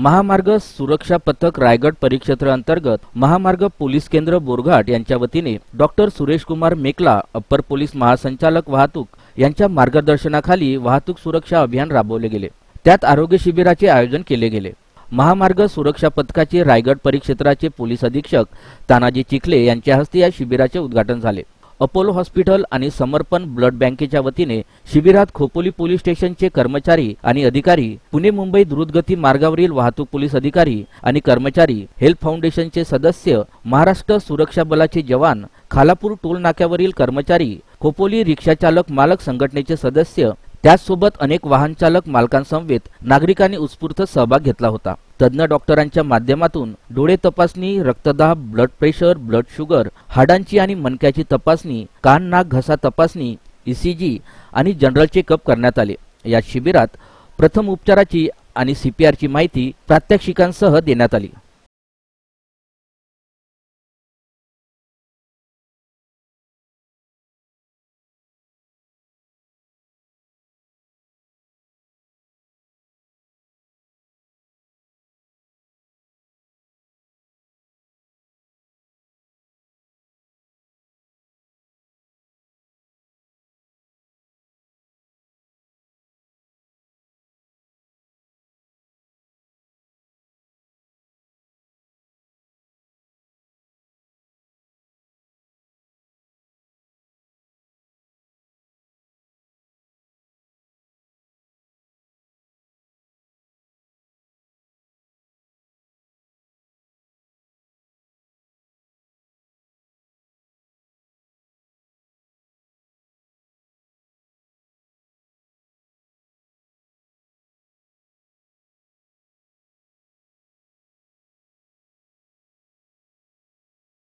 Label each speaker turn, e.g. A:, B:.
A: महामार्ग सुरक्षा पथक रायगड परिक्षेत्र अंतर्गत महामार्ग पोलीस केंद्र बोरघाट यांच्या वतीने doctor Suresh Kumar Mekala upper police महासंचालक वाहतूक यांच्या मार्गदर्शनाखाली वाहतूक सुरक्षा अभियान राबवले गेले. त्यात आरोग्य शिबिराचे आयोजन केले गेले. महामार्ग सुरक्षा पथकाचे रायगड परिक्षेत्राचे पोलीस अधीक्षक तानाजी चिखले यांच्या हस्ते या शिबिराचे उद्घाटन झाले. अपोलो हॉस्पिटल आणि समर्पण ब्लड बँकेच्या वतीने शिबिरात खोपोली पोलीस स्टेशनचे कर्मचारी आणि अधिकारी पुणे मुंबई द्रुतगती मार्गावरील वाहतूक पोलीस अधिकारी आणि कर्मचारी हेल्थ फाउंडेशनचे सदस्य महाराष्ट्र सुरक्षा बलाचे जवान खालापूर टोल नाक्यावरील कर्मचारी खोपोली रिक्षा चालक मालक संघटनेचे सदस्य त्याचसोबत अनेक वाहनचालक मालकांसमवेत नागरिकांनी उत्स्फूर्त सहभाग घेतला होता. तज्ज्ञ डॉक्टरांच्या माध्यमातून डोळे तपासणी रक्तदाब ब्लड प्रेशर ब्लड शुगर हाडांची आणि मणक्याची तपासणी कान नाक घसा तपासणी ईसीजी आणि जनरल चेकअप करण्यात आले. या शिबिरात प्रथम उपचाराची आणि सीपीआरची माहिती प्रात्यक्षिकांसह देण्यात आली.